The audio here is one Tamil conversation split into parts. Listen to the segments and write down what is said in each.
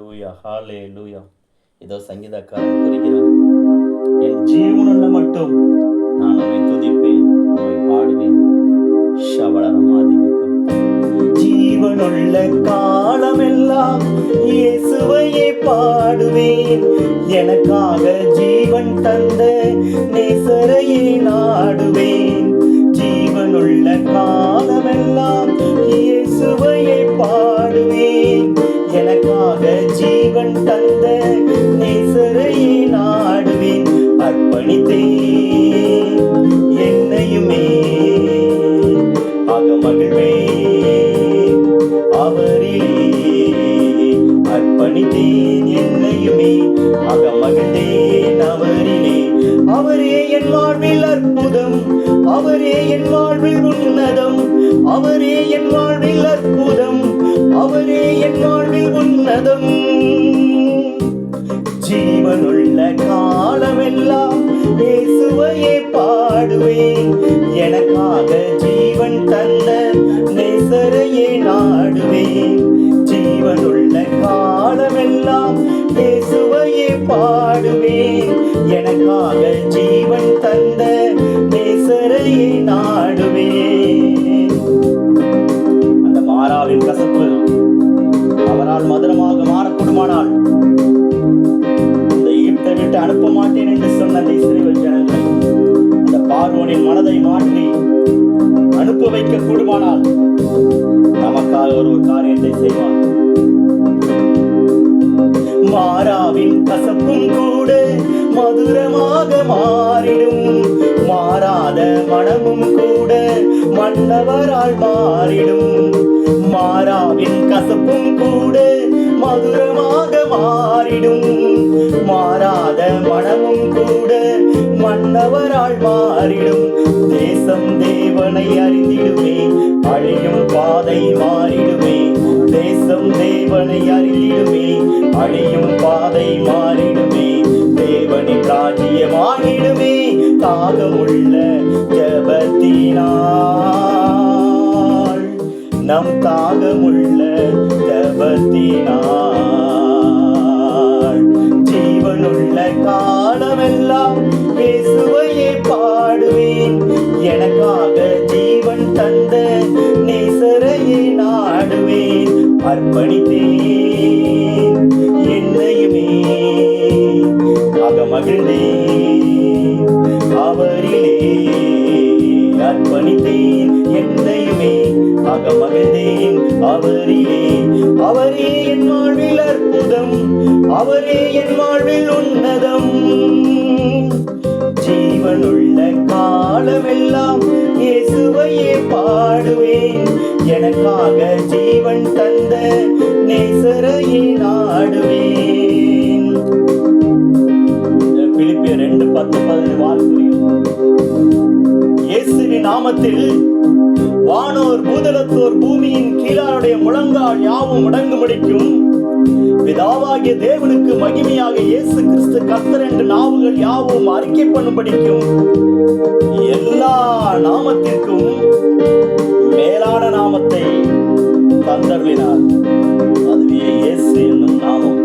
லூயா ஹாலே லூயா இதோ சங்கீதக்காரன் குறிக்கிறார் என் ஜீவனுள்ள மட்டும் நான் உம்மை துதிப்பேன் உம்மை பாடுவேன். ஷபடரமாதிமிக்கம் ஜீவனுள்ள காலமெல்லாம் இயேசுவையே பாடுவேன். எனக்காக ஜீவன் தந்த நேசரையே நாடுவேன். ஜீவனுள்ள காலமெல்லாம் இயேசுவையே பாடு அர்ப்பணித்தேன் என்னையுமே ஆக மகிழ்வேன் அவரிலே அர்ப்பணித்தேன் என்னையுமே ஆக மகிழ்ந்தேன் அவரிலே அவரே என் வாழ்வில் அற்புதம். அவரே என் வாழ்வில் உன்னதம். அவரே என் வாழ்வில் அற்புதம் அவரே என் வாழ்வில் உன்னதம். ஜீவனுள்ள காலமெல்லாம் இயேசுவையே பாடுவேன். எனக்காக ஜீவன் தந்த நேசரையே நாடுவேன். ஜீவனுள்ள காலமெல்லாம் இயேசுவையே பாடுவேன். எனக்காக ஜீவன் தந்த அனுப்ப மாட்டேன் என்று சொன்ன அந்த இஸ்ரேல் ஜனங்களை அந்த பார்வோனின் மனதை மாற்றி அனுப்ப வைக்க கூடுமானால் நமக்காக ஒரு ஒரு காரியத்தை செய்வான். மாறாவின் கசப்பும் கூட மதுரமாக மாறிடும். மாறாத மனமும் கூட மன்னவரால் மாறிடும். மாறாவின் கசப்பும் கூட மதுரம் மன்னவரால் மாறிடும். தேசம் தேவனை அறிந்திடுமே. அழியும் பாதை மாறிடுமே. தேசம் தேவனை அறிந்திடுமே. அழியும் பாதை மாறிடுமே. தேவனின் ராஜ்யமாகிடுமே. தாகமுள்ள ஜபத்தினால். நம் தாகமுள்ள ஜபத்தினால். அர்ப்பணித்தேன். என்னையுமே ஆக அவரிலே அர்ப்பணித்தேன். என்னையுமே ஆக அவரிலே அவரே என் வாழ்வில் அற்புதம். அவரே என் வாழ்வில் உன்னதம். ஜீவனுள்ள காலமெல்லாம் இயேசுவையே பாடுவேன். எனக்காக ஜீவன் தன் நாமத்தில் வானோர் பூதலத்தோர் பூமியின் கீழாருடைய முழங்கால் யாவும் முடங்கும்படிக்கும் பிதாவாகிய தேவனுக்கு மகிமையாக இயேசு கிறிஸ்து கர்த்தர் என்று நாவுகள் யாவும் அறிக்கை பண்ணும்படிக்கும் எல்லா நாமத்திற்கும் மேலான நாமத்தை தந்தருளினார். அதுவே இயேசு என்னும் நாமம்.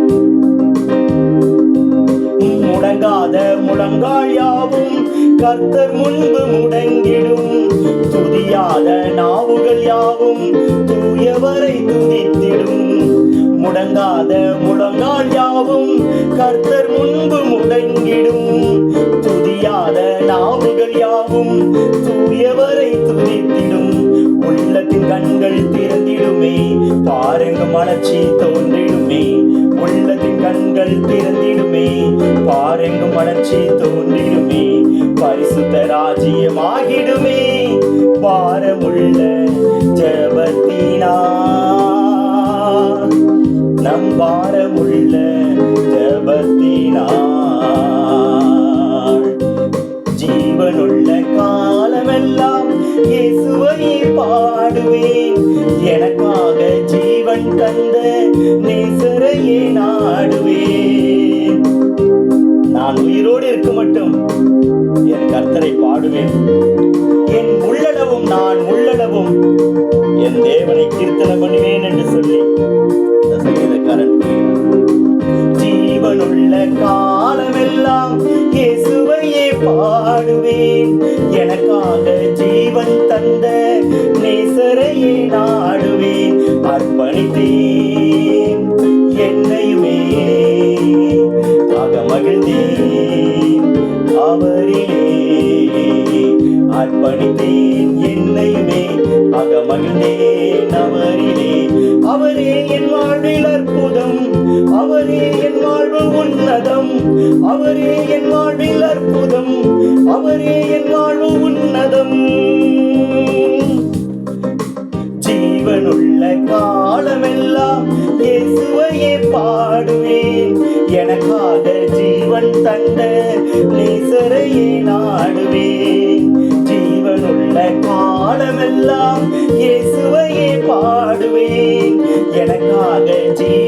முடங்காத முழங்கால் யாவும் கர்த்தர் முன்பு முடங்கிடும். துதியாத நாவுகள் யாவும் தூயவரை துதித்திடும். முடங்காத முழங்கால் யாவும் கர்த்தர் முன்பு முடங்கிடும். துதியாத நாவுகள் யாவும் தூயவரை துதித்திடும். உள்ளத்தின் கண்கள் திறந்திடுமே. பாருங்க மலர்ச்சி தோன்றிடுமே. வளர்ச்சி தோன்றிடுமே பரிசுத்த ராஜ்யமாகிடுமே. பாரமுள்ள ஜபத்தினா. நம் பாரமுள்ள ஜபத்தினா. ஜீவனுள்ள காலமெல்லாம் இயேசுவை பாடுவேன். உயிரோடு மட்டும் என் கர்த்தரை பாடுவேன். என் உள்ளளவும் நான் உள்ளளவும் என் தேவனை கீர்த்தனை பண்ணுவேன் என்று சொல்லி இந்த சங்கீதக்காரன் ஜீவனுள்ள காலமெல்லாம் இயேசுவையே பாடுவேன். எனக்காக ஜீவன் தந்த நேசரையே நாடுவேன். அர்ப்பணித்தேன். பணித்தேன் என்னையுமே ஆக மகிழ்ந்தேன் அவரிலே. அவரே என் வாழ்வில் அற்புதம். அவரே என் வாழ்வு உன்னதம். அவரே என் வாழ்வில் அற்புதம். அவரே என் வாழ்வு உன்னதம். ஜீவனுள்ள காலமெல்லாம் இயேசுவையே பாடுவேன். எனக்காக ஜீவன் தந்த நேசரையே நாடுவேன். காலமெல்லாம் இயேசுவையே பாடுவேன். எனக்காக ஜீ